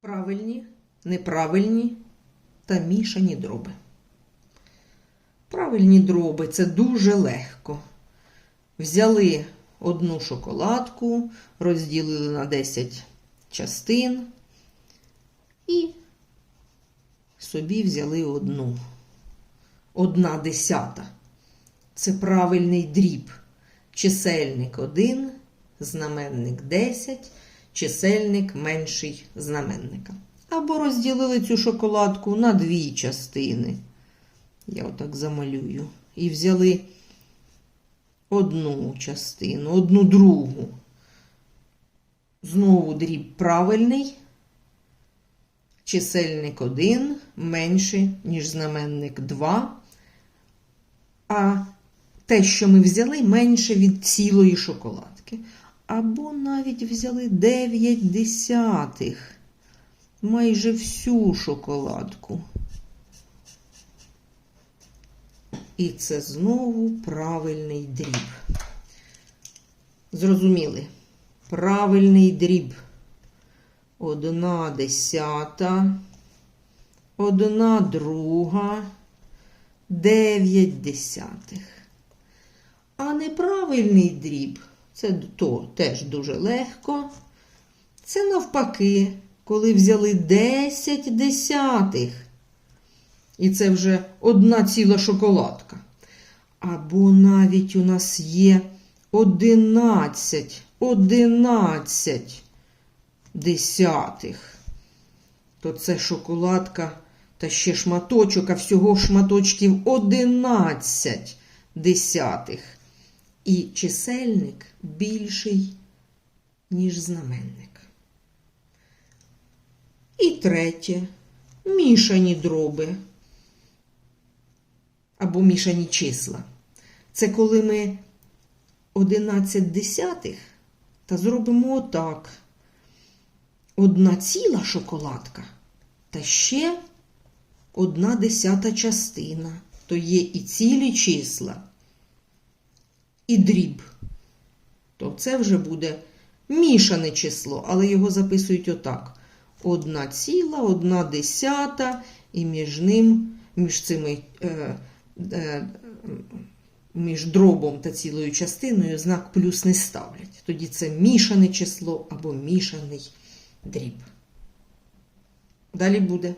Правильні, неправильні та мішані дроби. Правильні дроби це дуже легко. Взяли одну шоколадку, розділили на 10 частин і собі взяли одну. Одна десята. Це правильний дріб. Чисельник 1, знаменник 10, чисельник менший знаменника. Або розділили цю шоколадку на дві частини. Я отак замалюю. І взяли одну частину, одну другу. Знову дріб правильний. Чисельник 1 менше, ніж знаменник 2. А те, що ми взяли, менше від цілої шоколадки. Або навіть взяли 9 десятих. Майже всю шоколадку. І це знову правильний дріб. Зрозуміли? Правильний дріб. Одна десята, одна друга, дев'ять десятих. А неправильний дріб це то теж дуже легко. Це навпаки, коли взяли 10 десятих. І це вже одна ціла шоколадка. Або навіть у нас є 11, 11 десятих. То це шоколадка та ще шматочок, а всього шматочків 11 десятих. І чисельник більший, ніж знаменник. І третє мішані дроби або мішані числа. Це коли ми 11 десятих та зробимо отак. Одна ціла шоколадка та ще одна десята частина. То є і цілі числа, і дріб. То це вже буде мішане число, але його записують отак. Одна ціла, одна десята, і між ним, між цими, е, е, між дробом та цілою частиною знак плюс не ставлять. Тоді це мішане число або мішаний дріб. Далі буде.